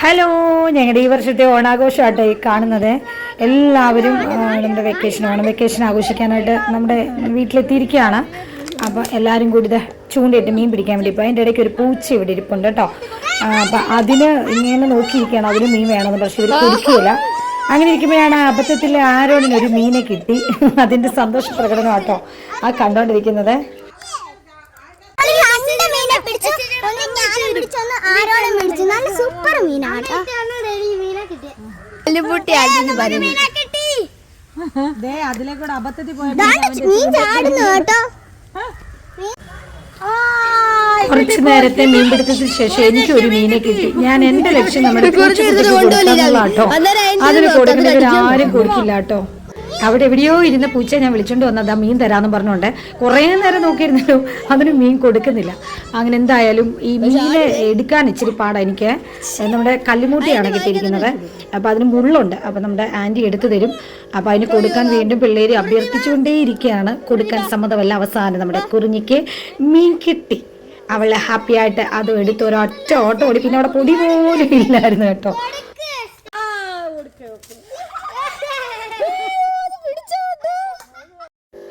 Hello ഞങ്ങളുടെ ഈ വർഷത്തെ ഓണാഘോഷമാട്ടോ ഈ കാണുന്നത്. എല്ലാവരും നമ്മുടെ വെക്കേഷൻ ഓണം വെക്കേഷൻ ആഘോഷിക്കാനായിട്ട് നമ്മുടെ വീട്ടിലെത്തിയിരിക്കുകയാണ്. അപ്പോൾ എല്ലാവരും കൂടി ഇത് ചൂണ്ടയിട്ട് മീൻ പിടിക്കാൻ വേണ്ടി ഇപ്പോൾ അതിന്റെ ഇടയ്ക്ക് ഒരു പൂച്ച ഇവിടെ ഇരിപ്പുണ്ട് കേട്ടോ. അപ്പം അതിന് ഇങ്ങനെ നോക്കിയിരിക്കുകയാണ്. അതിന് മീൻ വേണമെന്ന് പക്ഷേ ഇവർ കൊടുക്കുകയില്ല. അങ്ങനെ ഇരിക്കുമ്പോഴാണ് അബദ്ധത്തിൽ ആരോടിനൊരു മീനെ കിട്ടി. അതിന്റെ സന്തോഷ പ്രകടനം കേട്ടോ ആ കണ്ടോണ്ടിരിക്കുന്നത്. നല്ല സൂപ്പർ അബദ്ധത്തിൽ മീൻ ചാടുന്നു കേട്ടോ. കുറച്ചു നേരത്തെ മീൻപിടുത്തത്തിന് ശേഷം എനിക്ക് ഒരു മീനെ കിട്ടി. ഞാൻ എന്റെ ലക്ഷ്യം നമ്മുടെ കൊടുക്കാന്നുള്ള കേട്ടോ അതിന് കൊടുക്കുന്നവരാരും കൊടുക്കില്ല കേട്ടോ അവിടെ എവിടെയോ ഇരുന്ന പൂച്ച ഞാൻ വിളിച്ചോണ്ട് ആ മീൻ തരാന്ന് പറഞ്ഞോണ്ട് കുറേ നേരം നോക്കിയിരുന്നല്ലോ അതിന് മീൻ കൊടുക്കുന്നില്ല. അങ്ങനെ എന്തായാലും ഈ മീനെ എടുക്കാൻ ഇച്ചിരി പാടാ എനിക്ക്. നമ്മുടെ കല്ലുമൂട്ടിയാണ് കിട്ടിയിരിക്കുന്നത്. അപ്പോൾ അതിന് മുള്ളുണ്ട്. അപ്പോൾ നമ്മുടെ ആന്റി എടുത്തു തരും. അപ്പോൾ അതിന് കൊടുക്കാൻ വീണ്ടും പിള്ളേര് അഭ്യർത്ഥിച്ചുകൊണ്ടേയിരിക്കുകയാണ്. കൊടുക്കാൻ സമ്മതമല്ല അവസാനം നമ്മുടെ കുറിഞ്ഞിക്ക് മീൻ കിട്ടി. അവളെ ഹാപ്പിയായിട്ട് അത് എടുത്ത് ഒരൊറ്റ ഓട്ടം ഓടി. പിന്നെ അവിടെ പൊടി പോലും ഇല്ലായിരുന്നു കേട്ടോ.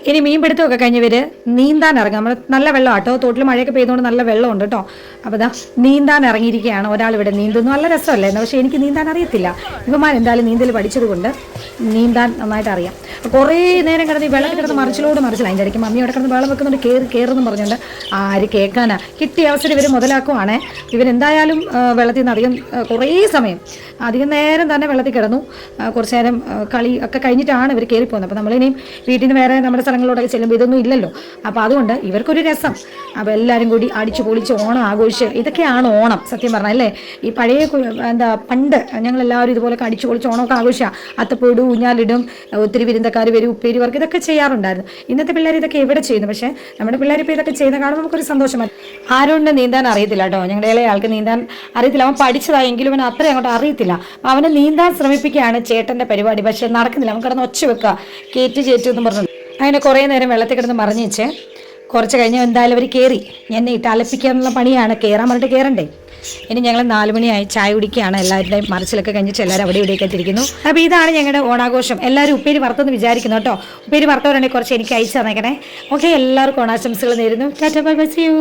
ഇനി മീൻപിടുത്തമൊക്കെ കഴിഞ്ഞവര് നീന്താൻ ഇറങ്ങും നമ്മൾ നല്ല വെള്ളം കേട്ടോ തോട്ടിൽ മഴയൊക്കെ പെയ്തുകൊണ്ട് നല്ല വെള്ളമുണ്ട് കേട്ടോ അപ്പോൾ ഇതാ നീന്താൻ ഇറങ്ങിയിരിക്കുകയാണ് ഒരാൾ ഇവിടെ നീന്തുന്നു. നല്ല രസമല്ലേ? പക്ഷേ എനിക്ക് നീന്താൻ അറിയത്തില്ല ഇവന്മാർ എന്തായാലും നീന്തൽ പഠിച്ചത് കൊണ്ട് നീന്താൻ നന്നായിട്ട് അറിയാം കുറേ നേരം കിടന്ന് ഈ വെള്ളം കിടന്ന് മറിച്ചിലോട് മറിച്ചില്ല അതിന്റെ ഇടയ്ക്ക് മമ്മി അവിടെ കിടന്ന് വെള്ളം വെക്കുന്നുണ്ട്. കയറി കയറുന്നു പറഞ്ഞുകൊണ്ട് ആര് കേൾക്കാനാ. കിട്ടിയ അവസരം ഇവർ മുതലാക്കുവാണേ. ഇവരെന്തായാലും വെള്ളത്തിൽ നിന്ന് അധികം കുറേ സമയം അധികം നേരം തന്നെ വെള്ളത്തിൽ കിടന്നു. കുറച്ച് നേരം കളി ഒക്കെ കഴിഞ്ഞിട്ടാണ് ഇവർ കയറി പോകുന്നത് അപ്പോൾ നമ്മളിനിയും വീട്ടിൽ നിന്ന് വേറെ നമ്മുടെ സ്ഥലങ്ങളിലൂടെ ചെല്ലുമ്പോൾ ഇതൊന്നും ഇല്ലല്ലോ. അപ്പോൾ അതുകൊണ്ട് ഇവർക്കൊരു രസം. അപ്പോൾ എല്ലാവരും കൂടി അടിച്ചു പൊളിച്ച് ഓണം ആഘോഷിച്ച് ഇതൊക്കെയാണ് ഓണം സത്യം പറഞ്ഞാൽ അല്ലേ? ഈ പഴയ എന്താ പണ്ട് ഞങ്ങളെല്ലാവരും ഇതുപോലൊക്കെ അടിച്ചു പൊളിച്ച് ഓണമൊക്കെ ആഘോഷിക്കുക അത്തപ്പൂട് ഊഞ്ഞാലിടും ഒത്തിരി വിരുന്നക്കാർ വരും ഉപ്പേരി വർക്ക് ഇതൊക്കെ ചെയ്യാറുണ്ടായിരുന്നു. ഇന്നത്തെ പിള്ളേർ ഇതൊക്കെ എവിടെ ചെയ്യുന്നു? പക്ഷേ നമ്മുടെ പിള്ളേർ ഇപ്പോൾ ഇതൊക്കെ ചെയ്യുന്ന കാണുമ്പോൾ നമുക്കൊരു സന്തോഷമാണ് ആരോണ്ട് നീന്താൻ അറിയത്തില്ല കേട്ടോ. ഞങ്ങളുടെ ഇളയ ആൾക്ക് നീന്താൻ അറിയത്തില്ല. അവൻ പഠിച്ചതായെങ്കിലും അവൻ അത്രയും അങ്ങോട്ട് അറിയത്തില്ല. അവനെ നീന്താൻ ശ്രമിപ്പിക്കുകയാണ് ചേട്ടന്റെ പരിപാടി. പക്ഷേ നടക്കുന്നില്ല. അവൻ കിടന്ന് ഒച്ച വെക്കുക. കയറ്റി ചേറ്റു എന്ന് പറഞ്ഞു അങ്ങനെ കുറേ നേരം വെള്ളത്തിൽ കിടന്ന് മറിഞ്ഞ് വെച്ച് കുറച്ച് കഴിഞ്ഞ് എന്തായാലും അവർ കയറി എന്നെ ഇട്ട് അലപ്പിക്കാനുള്ള പണിയാണ്. കയറാൻ പറഞ്ഞിട്ട് കയറണ്ടേ ഇനി ഞങ്ങൾ നാല് മണിയായി ചായ കുടിക്കുകയാണ്. എല്ലാവരുടെയും മറിച്ചിലൊക്കെ കഴിഞ്ഞിട്ട് എല്ലാവരും അവിടെ ഇവിടെയൊക്കെ എത്തിയിരിക്കുന്നു. അപ്പോൾ ഇതാണ് ഞങ്ങളുടെ ഓണാഘോഷം. എല്ലാവരും ഉപ്പേരി വറുത്തെന്ന് വിചാരിക്കുന്നു കേട്ടോ. ഉപ്പേരി വറുത്തവരാണെങ്കിൽ കുറച്ച് എനിക്ക് അയച്ചു തന്നേക്കണേ. ഓക്കെ എല്ലാവർക്കും ഓണാശംസകൾ നേരുന്നു. Tata bye bye you.